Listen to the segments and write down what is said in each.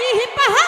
की पहाड़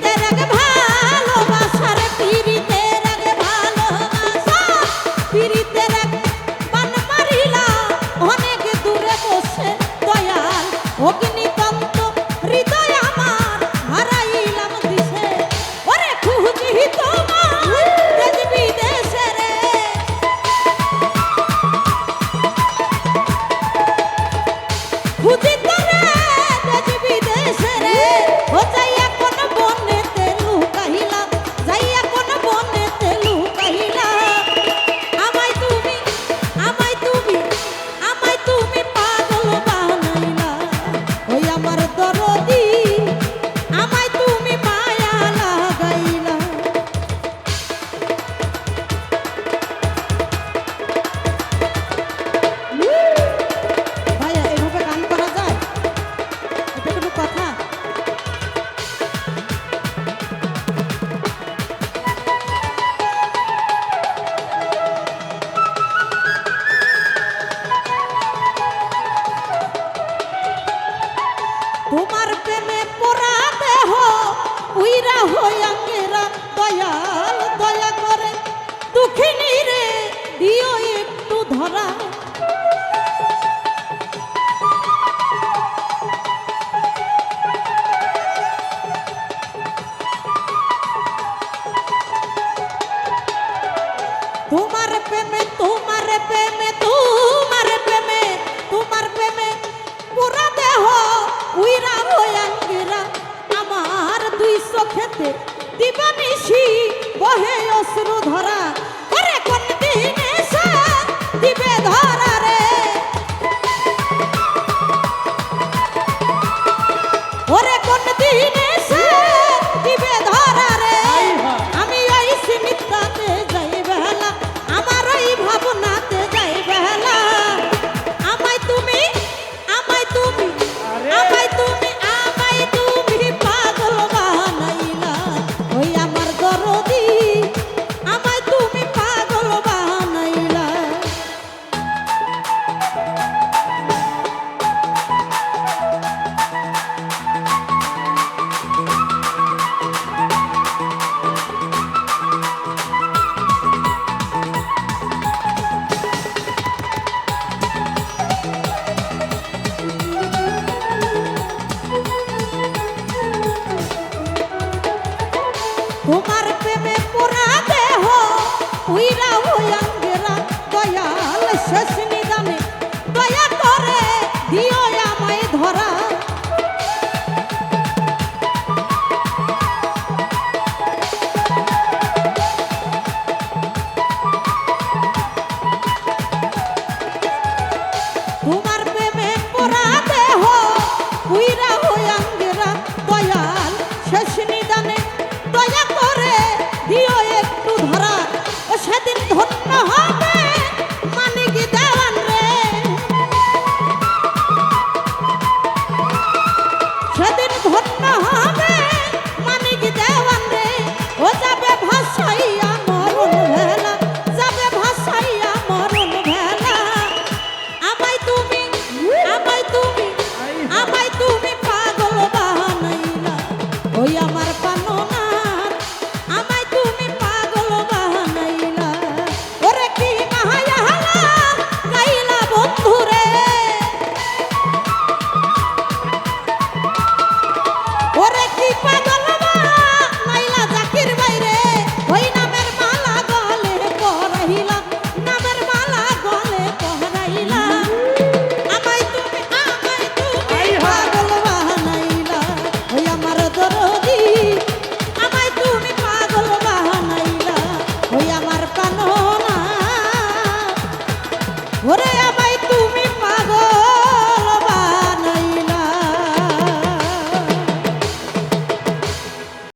তোমার প্রেমে তোমার প্রেমে তোমার প্রেমে তোমার প্রেমে পুরা দেহ উইরা ভয়াঙ্গিরা আমার দুই চোখেতে দিবানিশি বহে অশ্রু ধরা। শেষ